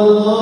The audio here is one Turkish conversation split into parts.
Oh.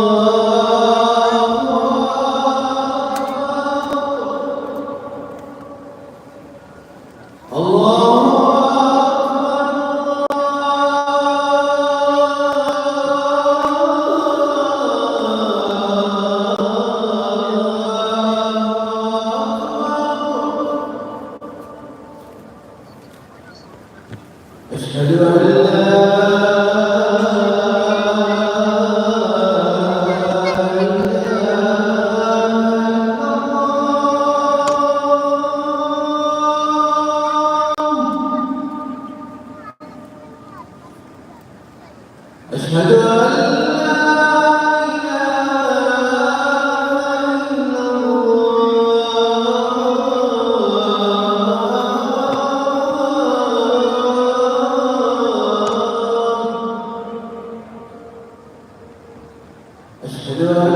أشهد أن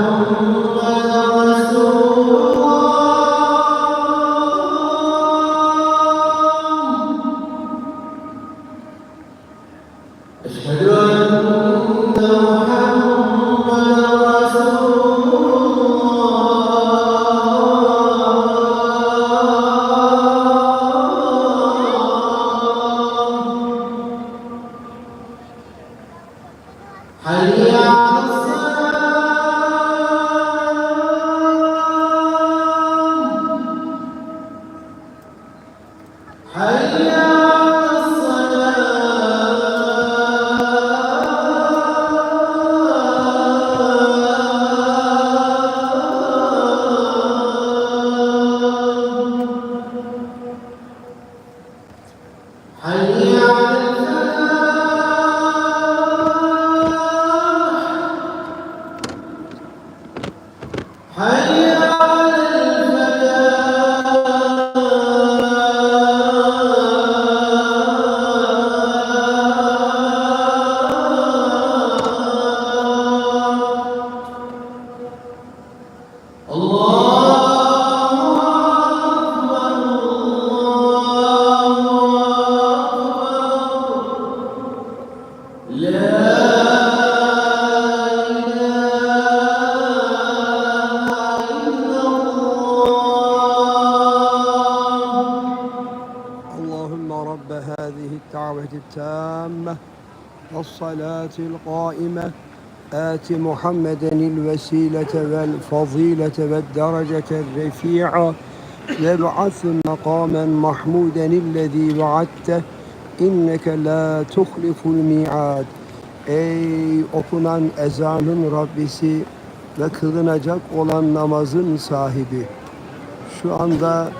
محمدا هل يا التامة والصلاة القائمة آت محمدا الوسيلة والفضيلة والدرجة الرفيعة وابعث مقاما محمودا الذي وعدته İnneke la tuhliful mi'ad. Ey okunan ezanın Rabbisi ve kılınacak olan namazın sahibi. Şu anda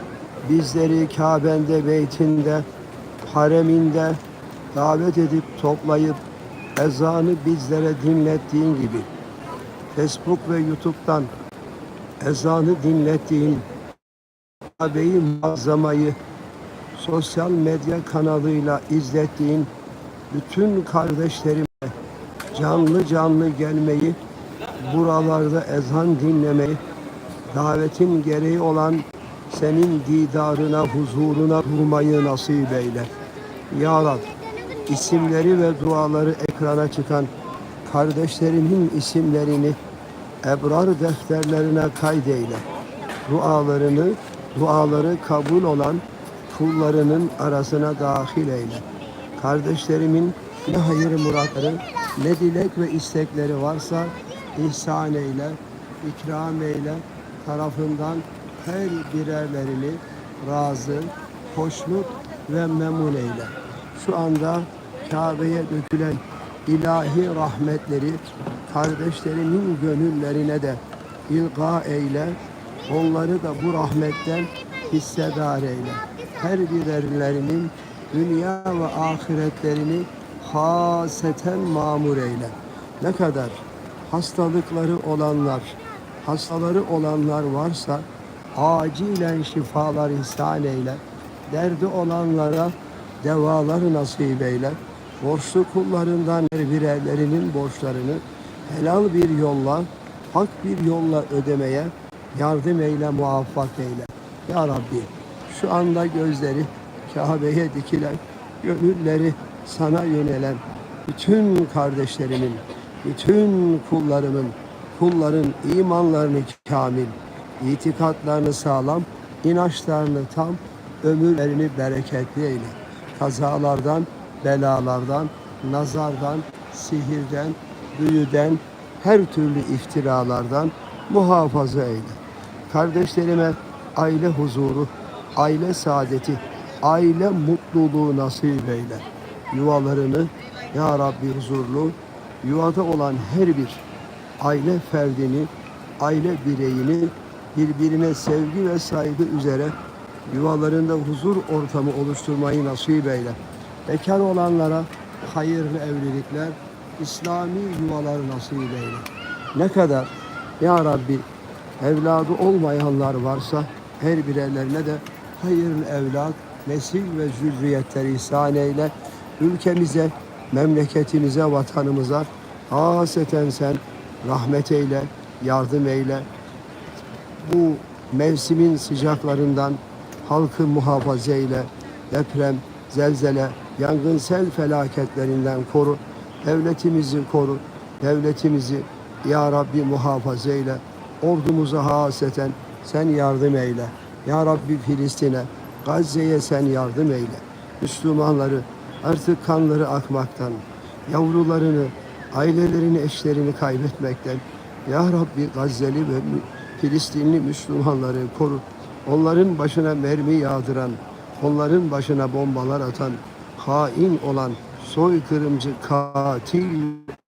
bizleri Kabe'nde, beytinde, hareminde davet edip toplayıp ezanı bizlere dinlettiğin gibi Facebook ve YouTube'dan ezanı dinlettiğin Kabe'yi malzamayı sosyal medya kanalıyla izlettiğin bütün kardeşlerime canlı canlı gelmeyi, buralarda ezan dinlemeyi, davetin gereği olan senin didarına, huzuruna durmayı nasip eyle. Ya Rab, isimleri ve duaları ekrana çıkan kardeşlerimin isimlerini ebrar defterlerine kaydeyle. Dualarını, duaları kabul olan kullarının arasına dahil eyle. Kardeşlerimin ne hayır muratları, ne dilek ve istekleri varsa ihsan eyle, ikram eyle, tarafından her birerlerini razı, hoşnut ve memnun eyle. Şu anda Kabe'ye dökülen ilahi rahmetleri kardeşlerimin gönüllerine de ilga eyle. Onları da bu rahmetten hissedar eyle. Her birerlerinin dünya ve ahiretlerini haseten mamur eyle. Ne kadar hastalıkları olanlar, hastaları olanlar varsa acilen şifalar ihsan eyle. Derdi olanlara devalar nasip eyle. Borçlu kullarından her birerlerinin borçlarını helal bir yolla, hak bir yolla ödemeye yardım eyle, muvaffak eyle. Ya Rabbi şu anda gözleri Kabe'ye dikilen, gönülleri sana yönelen bütün kardeşlerimin bütün kullarımın, kulların imanlarını kamil, itikatlarını sağlam, inançlarını tam, ömürlerini bereketli eyle. Kazalardan, belalardan, nazardan, sihirden, büyüden, her türlü iftiralardan muhafaza eyle. Kardeşlerime aile huzuru, aile saadeti, aile mutluluğu nasip eyle. Yuvalarını Ya Rabbi huzurlu, yuvada olan her bir aile ferdini, aile bireyini birbirine sevgi ve saygı üzere yuvalarında huzur ortamı oluşturmayı nasip eyle. Bekar olanlara hayırlı evlilikler, İslami yuvalar nasip eyle. Ne kadar Ya Rabbi evladı olmayanlar varsa her birerlerine de hayırlı evlat, nesil ve zürriyetler ihsan eyle. Ülkemize, memleketimize, vatanımıza haseten sen rahmet eyle, yardım eyle. Bu mevsimin sıcaklarından halkı muhafaza eyle. Deprem, zelzele, yangın sel felaketlerinden koru. Devletimizi koru. Devletimizi ya Rabbi muhafaza eyle. Ordumuza haseten sen yardım eyle. Ya Rabbi Filistin'e, Gazze'ye sen yardım eyle. Müslümanları artık kanları akmaktan, yavrularını, ailelerini, eşlerini kaybetmekten, Ya Rabbi Gazze'li ve Filistinli Müslümanları koru. Onların başına mermi yağdıran, onların başına bombalar atan, hain olan, soykırımcı, katil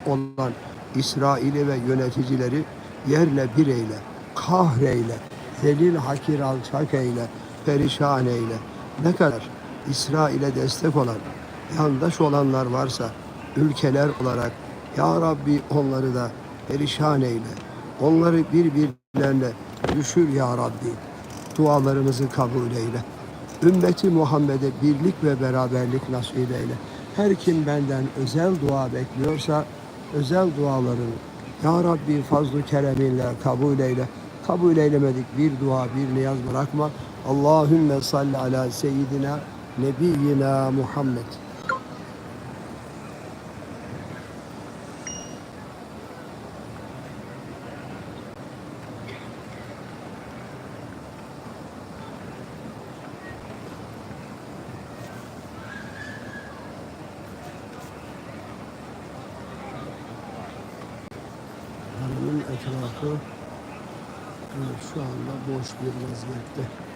olan İsrail'i ve yöneticileri yerle bir eyle, kahreyle, zelil hakir alçak eyle, perişan eyle. Ne kadar İsrail'e destek olan, yandaş olanlar varsa ülkeler olarak Ya Rabbi onları da perişan eyle. Onları birbirlerine düşür Ya Rabbi. Dualarımızı kabul eyle. Ümmeti Muhammed'e birlik ve beraberlik nasip eyle. Her kim benden özel dua bekliyorsa özel dualarını Ya Rabbi fazl-ı kereminle kabul eyle. Kabul eylemedik bir dua bir niyaz bırakma. Allahümme salli ala seyyidina nebiyyina Muhammed. Hanımın etrafı şu anda boş bir vaziyette.